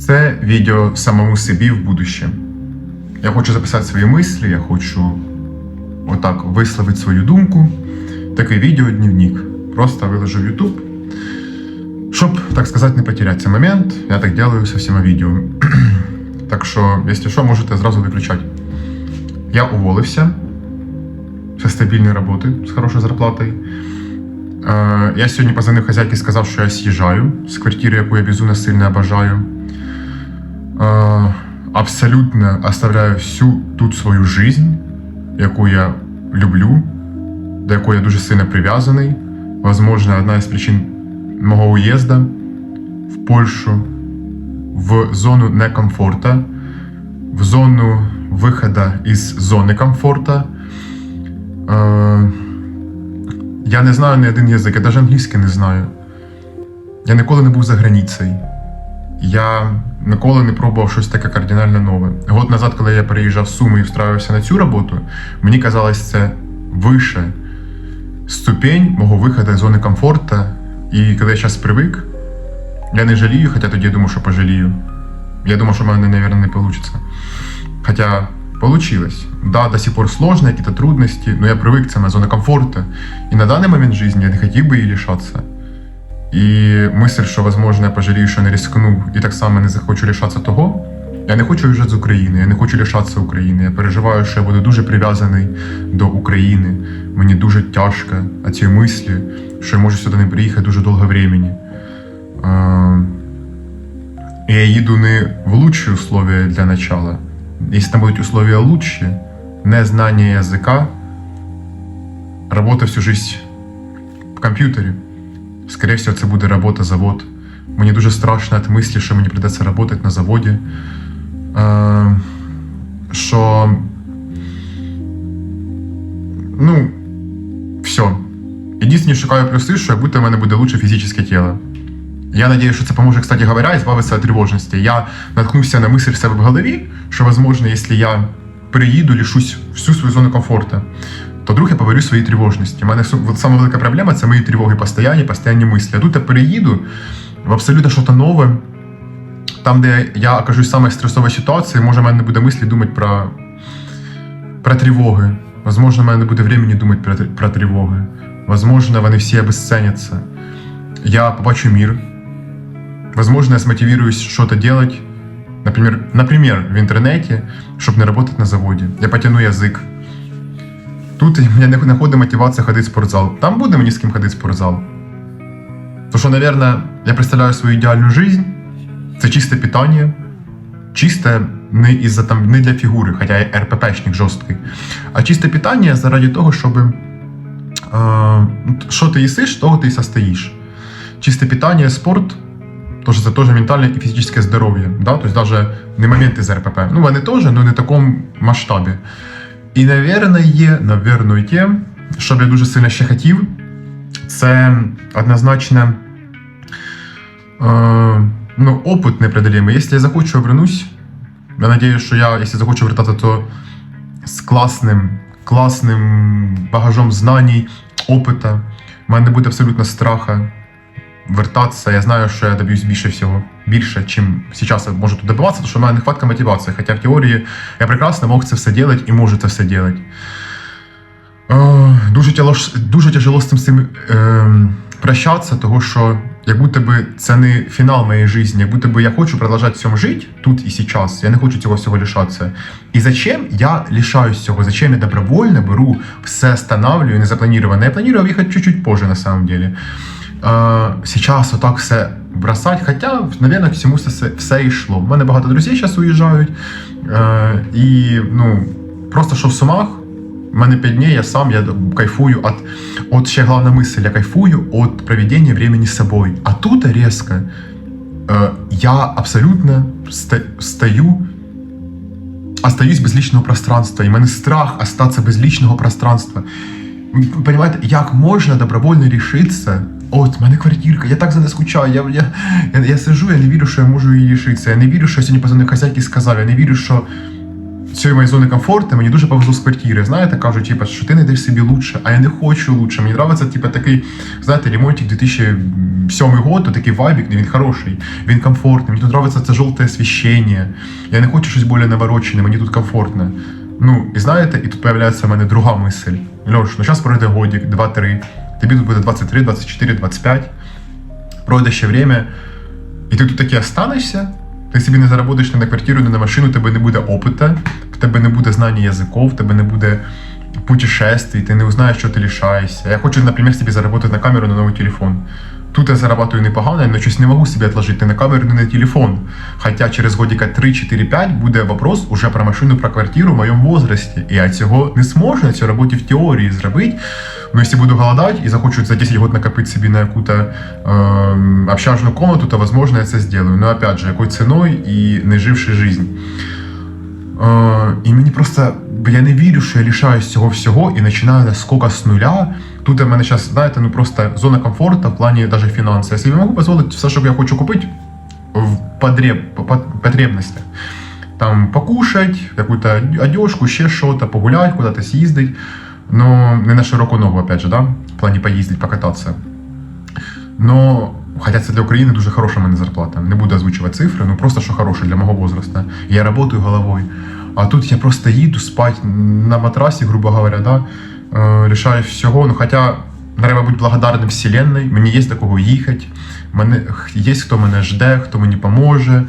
Це відео самому собі в будуще. Я хочу записати свої мислі, я хочу отак висловити свою думку. Таке відео дневник. Просто виложу в YouTube. Щоб, так сказати, не потеряти цей момент, я так делаю со всіма відео. так що, якщо що, можете зразу виключати. Я уволився со стабільної роботи з хорошою зарплатою. Е, Я сьогодні позвонив хазяйки і сказав, що я з'їжджаю з квартири, яку я безумно сильно обожаю. Е, Абсолютно оставляю всю тут свою жизнь, яку я люблю, до якої я дуже сильно прив'язаний. Возможно, одна із причин мого уїзду в Польщу в зону некомфорта, в зону виходу із зони комфорта. Е, я не знаю ні один язик, я навіть англійський не знаю. Я ніколи не був за границею. Я ніколи не пробував щось таке кардинально нове. Год назад, коли я переїжджав в Суми і встраювався на цю роботу, мені казалось, це вище ступень мого виходу з зони комфорту. І коли я зараз привик, я не жалію, хоча тоді я думав, що пожалію. Я думав, що в мене, мабуть, не вийде. Хотя получилось. Да, до сих пор сложно, какие-то трудности, но я привык к моя зона комфорта. И на данный момент жизни я не хотів би її лишатися. І мисль, що, возможно, я пожалію, що не рискну, і так само не захочу лишатися того. Я не хочу виїжджати з України, я не хочу лишатися України. Я переживаю, що я буду дуже прив'язаний до України. Мені дуже тяжко а ці мислі, що я можу сюди не приїхати дуже довго времени. Я їду не в лучші условия для начала. Если там будут условия лучше, незнание языка, работа всю жизнь в комп'ютері, скорее всего, це буде робота завод. Мені дуже страшно від мислі, що мені придеться працювати на заводі. Е, що. Ну, все. Єдине, шукаю плюси, що як будто в мене буде лучше фізичне тіло. Я надеюсь, що це поможе, кстати говоря, избавиться от тревожности. Я наткнувся на мысль в себе в голові, що, возможно, если я приїду, лишусь всю свою зону комфорту, я поверю своїй тривожності. У мене сама велика проблема це мої тривоги постоянні, постоянні мислі. А тут я переїду в абсолютно щось нове, там, де я окажусь в самій стресовій ситуації, може, в мене не буде мислі думати про, про тривоги. Возможно, в мене не буде времени думати про, про тривоги. Возможно, вони всі обесценяться. Я побачу мир, Возможно, я смотивируюсь что-то делать, например, в интернете, чтобы не работать на заводе. Я потяну язык. Тут меня не находит мотивация ходить в спортзал. Там буде мені з ким ходити в спортзал. Потому что, наверное, я представляю свою идеальную жизнь. Це чисте питання. Чисте не із-за там не для фігури, хоча я РППшник жорсткий. А чисте питання заради того, щоб е, що ти їсиш, того ти і состоїш. Чисте питання, спорт, Тож це теж ментальне і фізичне здоров'я. Да? Тобто навіть не моменти з РПП. Ну, вони теж, але не в такому масштабі. І, навірно, що б я дуже сильно ще хотів, це однозначно е, ну, опит непреодолимый. Якщо я захочу, я вернусь. Я надіюсь, що я, якщо захочу вертатися, то з класним, класним багажом знань, опита. У мене не буде абсолютно страха вертатися. Я знаю, що я доб'юсь більше всього, більше, чим зараз я можу тут добиватися, тому що в мене нехватка мотивації. Хоча в теорії я прекрасно мог це все робити і можу це все робити. Е, Дуже тяжело, дуже тяжело з цим всім е, прощатися, того що як будто це не фінал моєї житті, як будто би я хочу продовжувати цьому жити тут і зараз. Я не хочу цього всього лишатися. І зачем я лишаюсь цього? Зачем я добровольно беру все останавливаю, незапланировано? Я планировал їхати чуть-чуть позже на самом деле. Е, сейчас отак все бросать, хоча, наверное, всьому все, все йшло. У мене багато друзів зараз уїжджають. Е, і ну, просто що в Сумах, у мене 5 днів, я сам я кайфую от, от ще головна мисль, я кайфую от проведення времени з собою. А тут резко е, я абсолютно ста- стою остаюсь без личного пространства. І в мене страх остатися без личного пространства. Ви Понимаете, як можна добровольно рішитися? От, в мене квартирка, я так за не скучаю. Я, я, я, я сижу, я не вірю, що я можу її рішитися. Я не вірю, що я сьогодні позвонив хазяйки сказав. Я не вірю, що цієї моєї зони комфорту мені дуже повезло з квартири. Знаєте, кажуть, типу, що ти знайдеш собі лучше, а я не хочу лучше. Мені подобається, типу, такий, знаєте, ремонтик 2007 год, то такий вайбік, він хороший, він комфортний. Мені тут подобається це жовте освіщення. Я не хочу щось більш наворочене, мені тут комфортно. Ну, і знаєте, і тут появляється в мене друга мисль. Льош, ну зараз пройде годик, 2-3. Тобі тут буде 23, 24, 25. Пройде ще время, і ти тут таки останешся, ти собі не заработаєш ні на квартиру, ні на машину, тебе не буде опита, в тебе не буде знання язиков, в тебе не буде путешествий, ти не узнаєш, що ти лишаєшся. Я хочу, наприклад, собі заработати на камеру на новий телефон. Тут я зарабатываю непогано, но щось не можу собі відложити на камеру, ні на телефон. Хоча через годика 3-4-5 буде вопрос уже про машину, про квартиру в моєму возрасті. І я цього не зможу на цій роботі в теорії зробити. Ну, якщо буду голодать і захочу за 10 год накопити собі на яку-то э, общажну комнату, то, возможно, я це сделаю. Но опять же, якою ціною і не живши жизнь. Е, і мені просто я не вірю, що я лишаюсь цього всього і починаю наскока з нуля. Тут у мене зараз, знаєте, ну просто зона комфорту в плані даже фінансів. Я собі можу все, що я хочу купити в потреб, по- потребностях. Там покушать, какую-то одежку, ще что-то, погулять, куда-то съездить. Но не на широку ногу, опять же, да? в плані поїздить, покататися. Но, хотя це для України дуже хороша мене зарплата. Не буду озвучувати цифри, ну просто що хороше для мого возраста. Я работаю головою. А тут я просто їду спать на матрасі, грубо говоря, да? е, всього. Ну, хоча треба бути благодарним Вселенной, мені є до кого їхати, мене, є хто мене жде, хто мені поможе.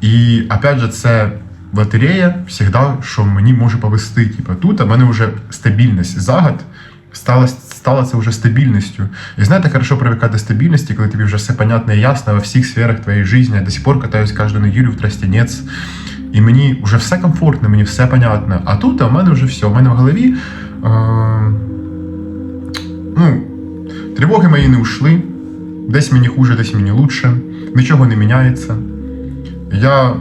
І опять же, це лотерея завжди, що мені може повести. Типу, тут у мене вже стабільність. Загад стала, стала це вже стабільністю. І знаєте, хорошо привикати стабільності, коли тобі вже все понятно і ясно во всіх сферах твоєї житті. Я до сих пор катаюсь кожну неділю в Тростянець. І мені вже все комфортно, мені все понятно. А тут в мене вже все. У мене в голові. Е, ну, тривоги мої не ушли. Десь мені хуже, десь мені лучше. Нічого не міняється. Я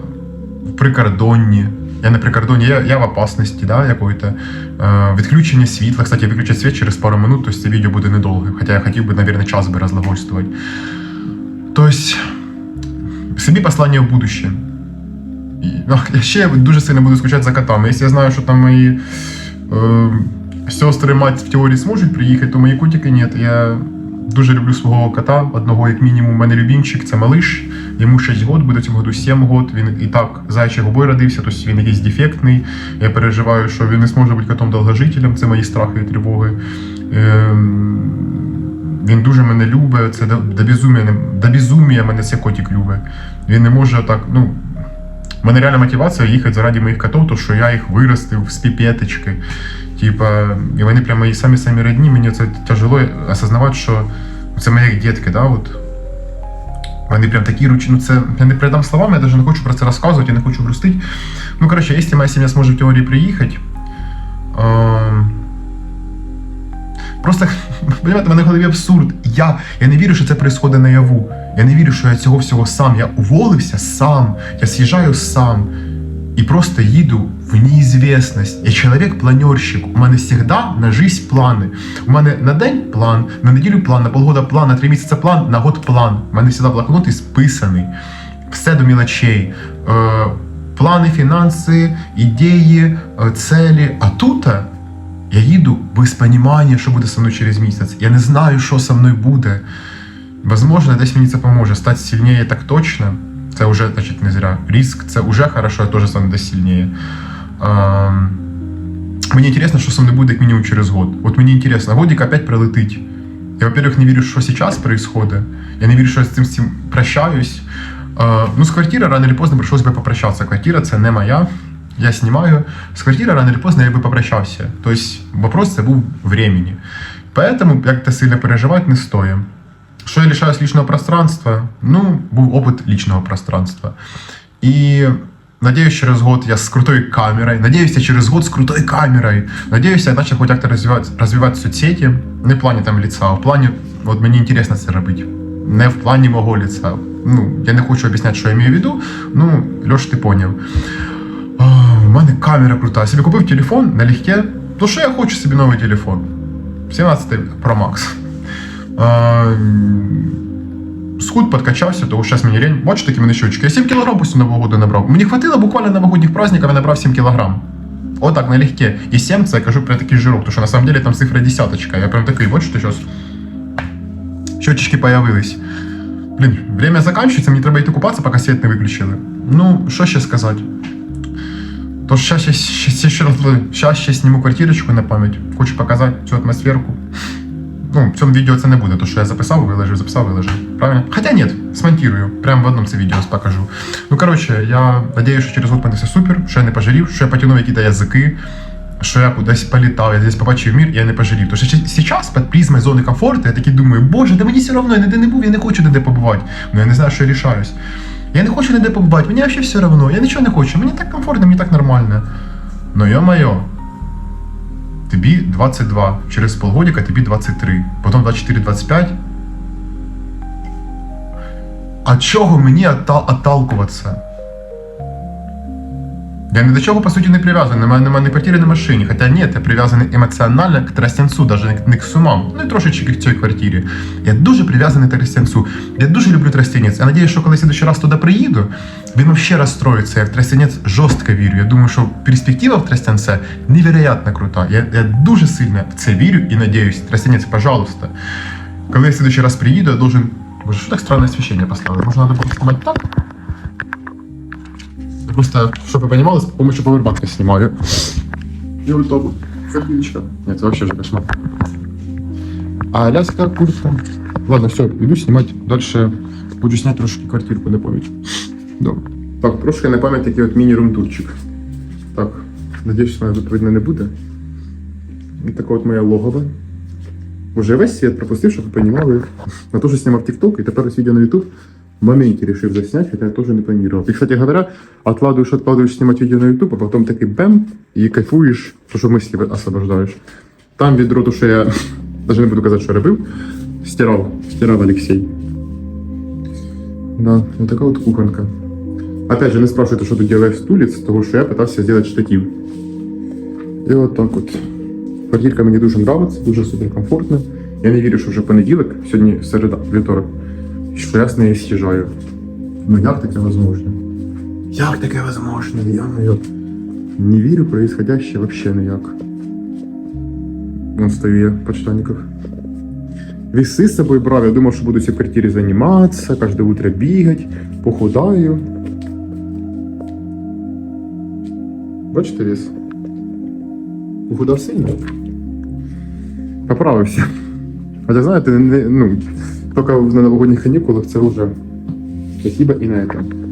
прикордонні. Я не прикордонні, я, я в опасності, да, якої-то. Е, відключення світла. Кстати, я виключу світ через пару минут, тобто це відео буде недовге. Хоча я хотів би, мабуть, час би розлагольствувати. Тобто, собі послання в будущее. І, ну, я ще дуже сильно буду скучати за котами. Якщо я знаю, що там мої е, сестри мать в теорії зможуть приїхати, то мої котики ні. Я дуже люблю свого кота, одного як мінімум. У мене любімчик, це малиш. Йому 6 років, буде цьому году 7 років. Він і так зайчий губою родився, тобто він якийсь дефектний. Я переживаю, що він не зможе бути котом довгожителем. Це мої страхи і тривоги. Ем, він дуже мене любить, це до, безумія, до безумія мене цей котик любить. Він не може так, ну. У мене реальна мотивація їхати заради моїх котів, то що я їх виростив з піпеточки. Типа, і вони прямо мої самі-самі родні, мені це тяжело осознавати, що це мої дітки, да, от. Вони прям такі ручні, ну це я не передам словами, я навіть не хочу про це розказувати, я не хочу грустити. Ну, коротше, якщо моя сім'я зможе в теорії приїхати. Ем... Просто, понимаете, в мене в голові абсурд. Я, я не вірю, що це відбувається наяву. Я не вірю, що я цього всього сам. Я уволився сам, я з'їжджаю сам і просто їду в неізвісність. Я чоловік-планерщик. У мене завжди на жизнь плани. У мене на день план, на неділю план, на полгода план, на три місяці план, на год план. У мене завжди блокнот і списаний. Все до мілочей. Е, плани, фінанси, ідеї, е, цілі. А тут. Я їду без розуміння, що буде со мною через місяць. Я не знаю, що со мною буде. Возможно, десь мені це поможе. Стати сильніше так точно. Це вже, значить, не зря. Риск це вже хорошо, я теж стану десь сильніше. Ем, Мені цікаво, що со мною буде як мінімум через год. От мені цікаво, годик опять прилетить. Я, во-первых, не вірю, що зараз происходит. Я не вірю, що я з цим, з цим прощаюсь. Е, ну, з квартири рано чи поздно прийшлось би попрощатися. Квартира це не моя. Я снимаю. С квартиры рано или поздно я бы попрощался. То есть вопрос це був времени. Поэтому як-то сильно переживати не стоїть. Що я лишаюсь личного пространства? Ну, був опыт личного пространства. И надеюсь, через год я с крутой камерой. Надеюсь, я через год с крутой камерой. Надеюсь, я начал хоть как-то развивать, развивать соцсети. Не в плані там лица, а в плані, от мені інтересно це робити. Не в плані мого лица. Ну, я не хочу об'ясняти, що я маю в виду. Ну, Льош, ти поняв. У мене камера крута. Я собі купив телефон налегке. То що я хочу собі новий телефон? 17 Pro Max. А, Схуд подкачався, тому що зараз мені лень. Бачите, такі в мене щочки. Я 7 кг після Нового року набрав. Мені хватило буквально новогодніх праздників, я набрав 7 кг. Отак, налегке. І 7 це я кажу про такий жирок, тому що на самом деле там цифра десяточка. Я прям такий, вот що зараз. Щочечки появились. Блін, время закінчується, мені треба йти купатися, поки світ не виключили. Ну, що ще сказати? Тож сейчас, ще, ще, ще раз, щас ще зніму квартирочку на пам'ять. Хочу показати цю атмосферку. Ну, в цьому відео це не буде, то що я записав, виложив, записав, виложив. Правильно? Хотя нет, смонтирую. Прямо в одному це відео покажу. Ну, коротше, я надіюсь, що через год мене все супер, що я не пожалів, що я потягнув якісь язики, що я кудись політав, я десь побачив мір, і я не пожалів. Що зараз під призмою зони комфорту я такий думаю, боже, да мені все одно, я ніде не був, я не хочу ніде побувати. Ну я не знаю, що я рішаюсь. Я не хочу ніде побувати, мені взагалі все одно, я нічого не хочу, мені так комфортно, мені так нормально. Ну йо-моє, тобі 22, через полгодика тобі 23, потім 24-25. А чого мені отталкуватися? Я ні до чого, по суті, не прив'язаний. Немає, немає ні квартири, ні машині. Хоча ні, я прив'язаний емоціонально к Тростянцу, навіть не к сумам. Ну і трошечки к цій квартирі. Я дуже прив'язаний к Тростянцу. Я дуже люблю Тростянець. Я надіюсь, що коли я следующий раз туди приїду, він ще розстроїться. Я в Тростянець жорстко вірю. Я думаю, що перспектива в Тростянце невероятно крута. Я, я дуже сильно в це вірю і надіюсь. Тростянець, пожалуйста. Коли я в следующий раз приїду, я должен... Боже, що так странне освещение поставили? Може, треба було знімати так? Просто, щоб ви понимали, з помощью павербанка снимаю. И вот так Нет, это вообще же кошмар. А ляска куртка. Ладно, все, иду снимать. Дальше буду снять трошки квартирку на пам'ять. Добре. Так, трошки на пам'ять такий от міні-румтурчик. Так, надіюсь, мене тут видно не буде. І така от моя логова. Уже весь світ пропустив, щоб ви розуміли. Я теж знімав TikTok, і тепер ось відео на YouTube в моменте решил заснять, хотя я тоже не планировал. И, кстати говоря, откладываешь, откладываешь снимать видео на YouTube, а потом такой бэм, и кайфуешь, то, что мысли освобождаешь. Там ведро, то, что я даже не буду казать, что робив, стирал, стирал Алексей. Да, вот такая вот кухонка. Опять же, не спрашивайте, что ты делаешь в стуле, с того, что я пытался сделать штатив. І от так от. Квартирка мені дуже подобається, дуже супер комфортна. Я не вірю, що вже понеділок, сьогодні середа, вівторок, що я з неї з'їжджаю. Ну як таке возможно? Як таке возможно? Я ну, не вірю в происходящее вообще ніяк. Вон стою я, почтальников. Весы с собой брал, я думал, что буду себе в квартире заниматься, каждое утро бегать, похудаю. Бачите вес? Похудав сильно? Поправився. Хоча, знаєте, не, ну, тільки на новогодних канікулах це вже спасибо і на этом.